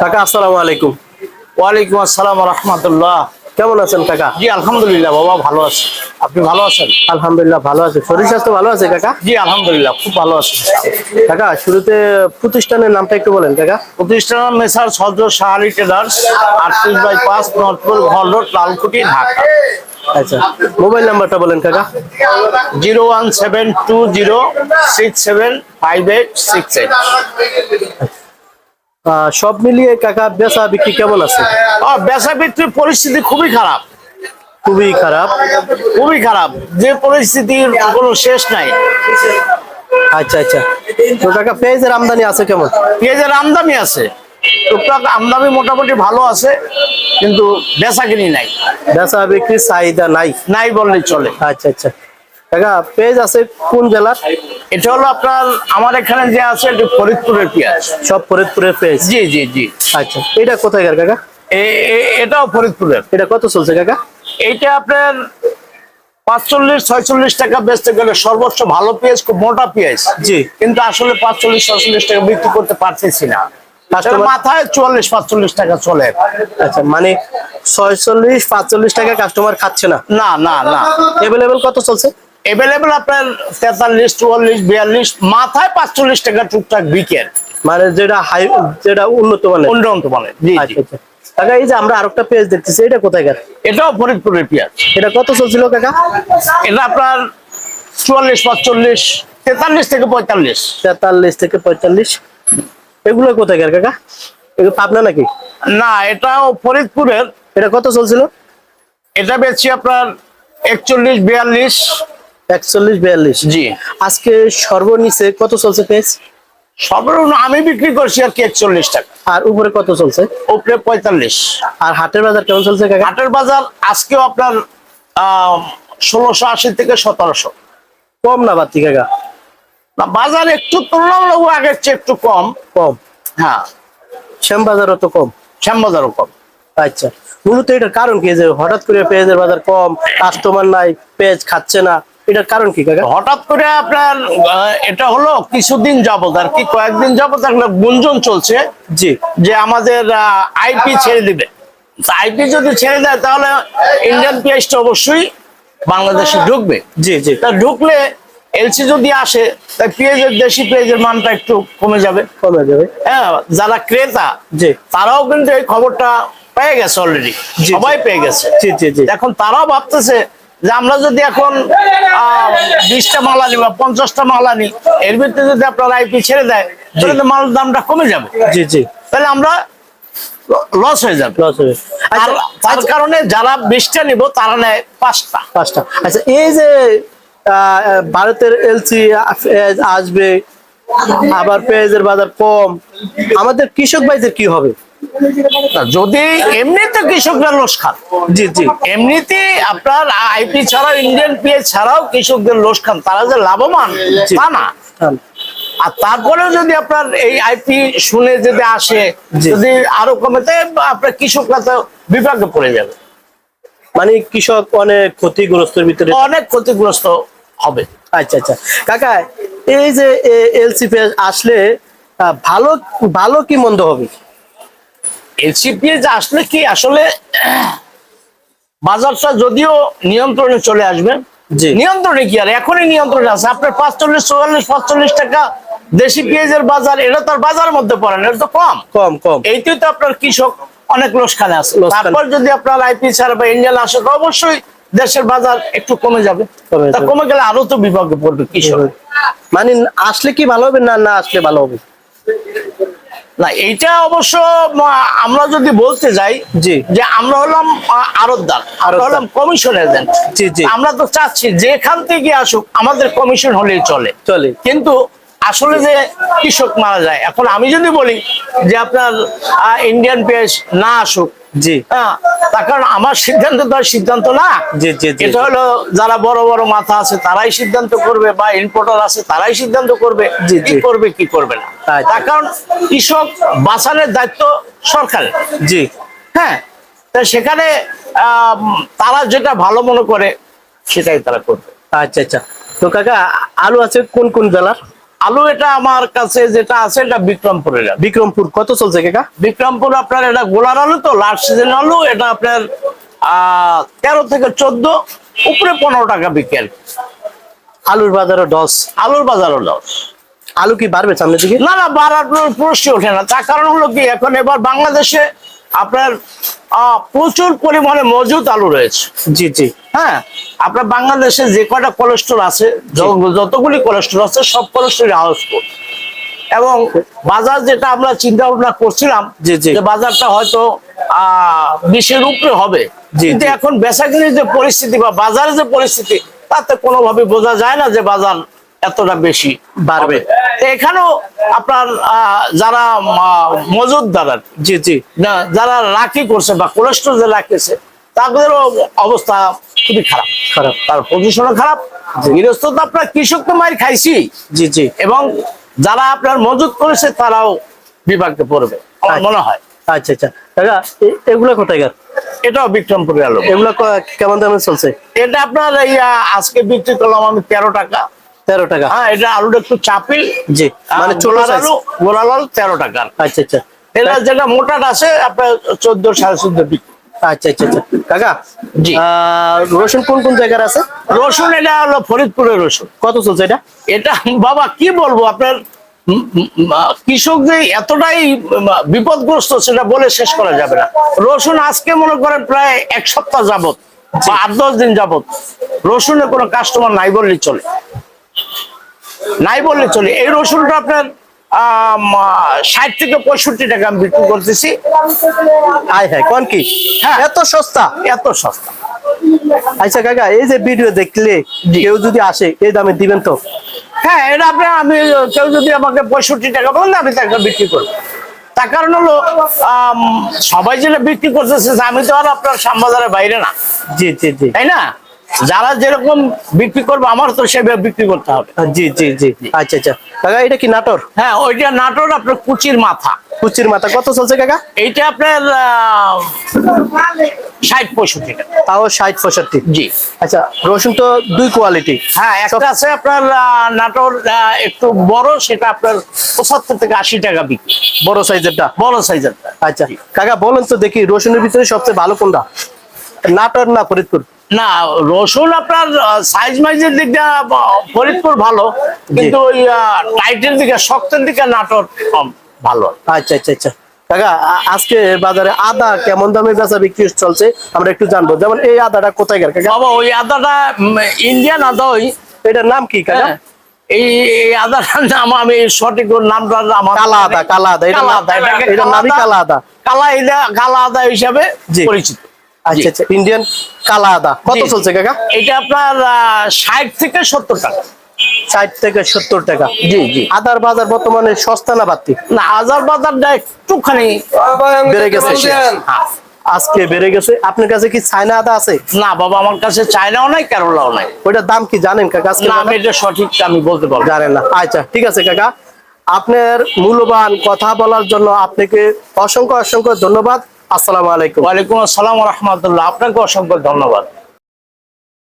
কাকা আসসালামু আলাইকুম। ওয়ালাইকুম আসসালাম রহমতুল্লাহ। কেমন আছেন কাকা? জি আলহামদুলিল্লাহ বাবা ভালো আছি। আপনি ভালো আছেন? আলহামদুলিল্লাহ ভালো আছে। শরীর স্বাস্থ্য ভালো আছে কাকা? জি আলহামদুলিল্লাহ খুব ভালো আছে। কাকা শুরুতে প্রতিষ্ঠানের নামটা একটু বলেন কাকা। প্রতিষ্ঠান মেসার সদ্র শাহারি ট্রেডার্স আটত্রিশ বাই পাঁচ নর্থপুর ঘর রোড লালকুটি ঢাকা। আচ্ছা মোবাইল নাম্বারটা বলেন কাকা। Zero one seven two zero six seven five eight six eight. সব মিলিয়ে কাকা বেচা বিক্রি কেমন আছে? বেচা বিক্রির পরিস্থিতি খুবই খারাপ। খুবই খারাপ। খুবই খারাপ। যে পরিস্থিতির কোনো শেষ নাই। আচ্ছা আচ্ছা। তো কাকা পেঁয়াজের আমদানি আছে কেমন? পেঁয়াজের আমদানি আছে। টুকটাক আমদানি মোটামুটি ভালো আছে কিন্তু বেচা কিনি নাই। বেচা বিক্রির চাহিদা নাই। নাই বললেই চলে। আচ্ছা আচ্ছা। কাকা পেঁয়াজ আছে কোন জেলার? এটা হলো আপনার আমার এখানে যে আছে এটা ফরিদপুরের পেঁয়াজ। সব ফরিদপুরের পেঁয়াজ? জি জি জি। আচ্ছা এটা কোথায় কাকা? এটাও ফরিদপুরের। এটা কত চলছে কাকা? এইটা আপনার পাঁচচল্লিশ ছয়চল্লিশ টাকা বেচতে গেলে সর্বোচ্চ ভালো পেঁয়াজ খুব মোটা পেঁয়াজ। জি। কিন্তু আসলে পাঁচচল্লিশ ছয়চল্লিশ টাকা বিক্রি করতে পারতেছি না। মাথায় চুয়াল্লিশ পাঁচচল্লিশ টাকা চলে। আচ্ছা মানে ছয়চল্লিশ পাঁচচল্লিশ টাকা কাস্টমার খাচ্ছে না? না না না। এভেলেবেল কত চলছে? এভেলেবেল আপনার তেতাল্লিশ চুয়াল্লিশ বিয়াল্লিশ মাথায় পাঁচচল্লিশ টাকা টুকটাক বিকের মানে যেটা হাই যেটা উন্নত মানের। উন্নত মানে জি জি। আচ্ছা আচ্ছা। কাকা এই যে আমরা আরেকটা দেখতেছি এটা কোথায় গেল এটাও ফরিদপুরের পেঁয়াজ। এটা কত চলছিল কাকা? এটা আপনার চুয়াল্লিশ পাঁচচল্লিশ তেতাল্লিশ থেকে পঁয়তাল্লিশ। তেতাল্লিশ থেকে পঁয়তাল্লিশ। এগুলো কোথায় গেল কাকা? এগুলো পাবনা নাকি? না এটাও ফরিদপুরের। এটা কত চলছিল? এটা বেচছি আপনার একচল্লিশ বিয়াল্লিশ একচল্লিশ বিয়াল্লিশ। জি। আজকে সর্বনিচে কত চলছে পেজ সর্বনিম্ন আমি বিক্রি করছি আর কি একচল্লিশ টাকা। আর উপরে কত চলছে? উপরে পঁয়তাল্লিশ। আর হাটের বাজার কেমন চলছে হাটের বাজার আজকেও আপনার ষোলোশো আশি থেকে সতেরোশো। কম না বাড়তি কাকা? না বাজার একটু তুলনামূলক আগের চেয়ে একটু কম। কম। হ্যাঁ। শ্যাম বাজারও তো কম। শ্যামবাজারও কম। আচ্ছা। মূলত এটার কারণ কি? যে হঠাৎ করে পেঁয়াজের বাজার কম কাস্টমার নাই পেঁয়াজ খাচ্ছে না। এটার কারণ কি কাকা? হঠাৎ করে আপনার এটা হলো কিছুদিন যাবত আর কি কয়েকদিন যাবত একটা গুঞ্জন চলছে জি। যে আমাদের আইপি ছেড়ে দিবে। আইপি যদি ছেড়ে দেয় তাহলে ইন্ডিয়ান পেঁয়াজটা অবশ্যই বাংলাদেশে ঢুকবে। জি জি। তা ঢুকলে এলসি যদি আসে তাই পেঁয়াজের দেশি পেঁয়াজের মানটা একটু কমে যাবে। কমে যাবে। হ্যাঁ যারা ক্রেতা জি। তারাও কিন্তু এই খবরটা পেয়ে গেছে অলরেডি। সবাই পেয়ে গেছে। জি জি জি। এখন তারাও ভাবতেছে যে আমরা যদি এখন বিশটা মাল আনি বা পঞ্চাশটা মাল আনি এর ভিতরে যদি আপনার আইপি ছেড়ে দেয় তাহলে তো মালের দামটা কমে যাবে। জি জি। তাহলে আমরা লস হয়ে যাবে। লস হবে আর আচ্ছা। তার কারণে যারা বিশটা নিব তারা নেয় পাঁচটা। পাঁচটা। আচ্ছা এই যে আহ, ভারতের এলসি আসবে আবার পেঁয়াজের বাজার কম আমাদের কৃষক ভাইদের কি হবে? যদি এমনিতে কৃষকরা লোস খান জি জি। এমনিতে আপনার আইপি ছাড়াও ইন্ডিয়ান পেঁয়াজ ছাড়াও কৃষকদের লোস খান তারা যে লাভবান তা না। হ্যাঁ। আর তারপরেও যদি আপনার এই আইপি শুনে যদি আসে যদি আরও কমে আপনার কৃষকরা তো বিপাকে পড়ে যাবে। মানে কৃষক অনেক ক্ষতিগ্রস্তের ভিতরে অনেক ক্ষতিগ্রস্ত হবে। আচ্ছা আচ্ছা। কাকা এই যে এলসিপি আসলে ভালো ভালো কি মন্দ হবে? এলসিপিএস আসলে কি আসলে বাজারটা যদিও নিয়ন্ত্রণে চলে আসবে নিয়ন্ত্রণে কি আর? এখনই নিয়ন্ত্রণে আছে। আপনার পাঁচচল্লিশ চুয়াল্লিশ পাঁচচল্লিশ টাকা দেশি পেঁয়াজের বাজার এটা তো মধ্যে পড়ে না এটা তো কম। কম কম। এইটাই তো আপনার কৃষক অনেক লোসখানে আছে। তারপর যদি আপনার আইপি ছাড়া বা ইন্ডিয়ান আসে তো অবশ্যই দেশের বাজার একটু কমে যাবে। কমে তা যাবে। কমে গেলে আরও তো বিভাগে পড়বে কৃষক। মানে আসলে কি ভালো হবে না না আসলে ভালো হবে? না এইটা অবশ্য আমরা যদি বলতে যাই জি। যে আমরা হলাম আরতদার। আমরা হলাম কমিশন এজেন্ট জি, জি। আমরা তো চাচ্ছি যেখান থেকে আসুক আমাদের কমিশন হলেই চলে। চলে। কিন্তু আসলে যে কৃষক মারা যায় এখন আমি যদি বলি যে আপনার ইন্ডিয়ান পেঁয়াজ না আসুক জি। তার কারণ আমার সিদ্ধান্ত তো আর সিদ্ধান্ত না। জি জি জি এটা হলো যারা বড় বড় মাথা আছে তারাই সিদ্ধান্ত করবে বা ইম্পোর্টার আছে তারাই সিদ্ধান্ত করবে কি করবে কি করবে না। তার কারণ কৃষক বাঁচানোর দায়িত্ব সরকারের। জি। হ্যাঁ তা সেখানে তারা যেটা ভালো মনে করে সেটাই তারা করবে। আচ্ছা আচ্ছা। তো কাকা আলু আছে কোন কোন জেলার? আলু এটা আমার কাছে যেটা আছে এটা বিক্রমপুরের। বিক্রমপুর কত চলছে কাকা বিক্রমপুর আপনার এটা গোলার আলু তো লাস্ট সিজন আলু এটা আপনার আহ তেরো থেকে চোদ্দ উপরে পনেরো টাকা বিকেল। আলুর বাজারে ডস আলুর বাজারও লস আলু কি বাড়বে সামনের দিকে? না না বাড়ার প্রশ্ন ওঠে না। তার কারণ হলো কি এখন এবার বাংলাদেশে আপনার প্রচুর পরিমাণে মজুদ আলু রয়েছে। জি জি। হ্যাঁ আপনার বাংলাদেশে যে কয়টা কোলেস্ট্রল আছে যতগুলি কোলেস্ট্রল আছে সব কোলেস্ট্রল হাউসফুল এবং বাজার যেটা আমরা চিন্তা ভাবনা করছিলাম। যে বাজারটা হয়তো আহ বিশের উপরে হবে। কিন্তু এখন বেচাকিনির যে পরিস্থিতি বা বাজারের যে পরিস্থিতি তাতে কোনোভাবে বোঝা যায় না যে বাজার এতটা বেশি বাড়বে। এখানেও আপনার যারা আর কি, জি জি। না যারা রাখি করছে বা কোলেস্ট্রল যে রাখতেছে তাদেরও অবস্থা খুবই খারাপ। খারাপ। তার পজিশনও খারাপ। গৃহস্থ তো আপনার কৃষক তো মার খাইছি। জি জি। এবং যারা আপনার মজুত করেছে তারাও বিভাগে পড়বে আমার আচ্ছা। মনে হয়। আচ্ছা আচ্ছা। এ- এগুলো কোথায় গেল এটাও আলো। এগুলো কেমন দামে চলছে? এটা আপনার এই আজকে বিক্রি করলাম আমি তেরো টাকা। তেরো টাকা। হ্যাঁ এটা আলুটা একটু চাপিল। জি মানে size। আলু গোলার আলু তেরো টাকা আচ্ছা আচ্ছা। এটা যেটা মোটাটা আছে আপনার চোদ্দ সাড়ে চোদ্দ বিক্রি আচ্ছা আচ্ছা আচ্ছা। কাকা জি। রসুন কোন কোন জায়গার আছে? রসুন এটা হলো ফরিদপুরের রসুন। কত চলছে এটা? এটা বাবা কি বলব আপনার উম, উম, উম, আহ, কৃষক যে এতটাই বিপদগ্রস্ত সেটা বলে শেষ করা যাবে না। রসুন আজকে মনে করেন প্রায় এক সপ্তাহ যাবত বা আট দশ দিন যাবত রসুনের কোনো কাস্টমার নাই বললেই চলে। নাই বললে চলে। এই রসুনটা আপনার ষাট থেকে পঁয়ষট্টি টাকা আমি বিক্রি করতেছি। হ্যাঁ কোন কি? হ্যাঁ। এত সস্তা? এত সস্তা। আচ্ছা কাকা এই যে ভিডিও দেখলে কেউ যদি আসে এই দামে দিবেন তো? হ্যাঁ এটা আপনার আমি কেউ যদি আমাকে পঁয়ষট্টি টাকা বলেন আমি তাকে বিক্রি করব। তার কারণ হলো সবাই যেটা বিক্রি করতেছে আমি তো আর আপনার শ্যামবাজারের বাইরে না। জি জি জি। তাই না? যারা যেরকম বিক্রি করবে আমার তো সেভাবে বিক্রি করতে হবে। জি জি জি। আচ্ছা আচ্ছা। কাকা এটা কি নাটোর? হ্যাঁ ওইটা নাটোর আপনার কুচির মাথা। কুচির মাথা। কত চলছে কাকা? এইটা আপনার ষাট পঁয়ষট্টি তাও ষাট পঁয়ষট্টি। জি। আচ্ছা রসুন তো দুই কোয়ালিটি হ্যাঁ একটা আছে আপনার নাটোর একটু বড় সেটা আপনার পঁচাত্তর থেকে আশি টাকা বিক্রি। বড় সাইজেরটা বড় সাইজের আচ্ছা। কাকা বলেন তো দেখি রসুনের ভিতরে সবচেয়ে ভালো কোনটা? নাটোর না ফরিদপুর? না রসুন আপনার সাইজ মাইজের দিকটা আহ, ফরিদপুর ভালো কিন্তু ওই টাইটের দিকে শক্তের দিকে নাটোর কম ভালো। আচ্ছা আচ্ছা আচ্ছা। কাকা আজকে বাজারে আদা কেমন দামে বেচা বিক্রি চলছে? আমরা একটু জানব। যেমন এই আদাটা কোথায় গেল কাকা? বাবা ওই আদাটা ইন্ডিয়ান আদা ওই। এটার নাম কি কাকা? হ্যাঁ, এই আদাটার নাম আমি সঠিক নামটা আমার কালা আদা কালা আদা। এটার নামই কালা আদা। কালা কালা আদা হিসাবে পরিচিত। আচ্ছা আচ্ছা ইন্ডিয়ান কালা আদা কত চলছে কাকা? এটা আপনার ষাট থেকে সত্তর টাকা। ষাট থেকে সত্তর টাকা। জি জি। আদার বাজার বর্তমানে সস্তা না বাড়তি? না আজার বাজারটা একটুখানি বেড়ে গেছে। হ্যাঁ। আজকে বেড়ে গেছে। আপনার কাছে কি চায়না আদা আছে? না বাবা আমার কাছে চায়নাও নাই কেরলাও নাই। ওইটার দাম কি জানেন কাকা আজকে? আমি এটা সঠিক আমি বলতে পারব জানেন না। আচ্ছা ঠিক আছে কাকা। আপনার মূল্যবান কথা বলার জন্য আপনাকে অসংখ্য অসংখ্য ধন্যবাদ। আসসালামু আলাইকুম। ওয়ালাইকুম আসসালাম রহমতুল্লাহ। আপনাকে অসংখ্য ধন্যবাদ।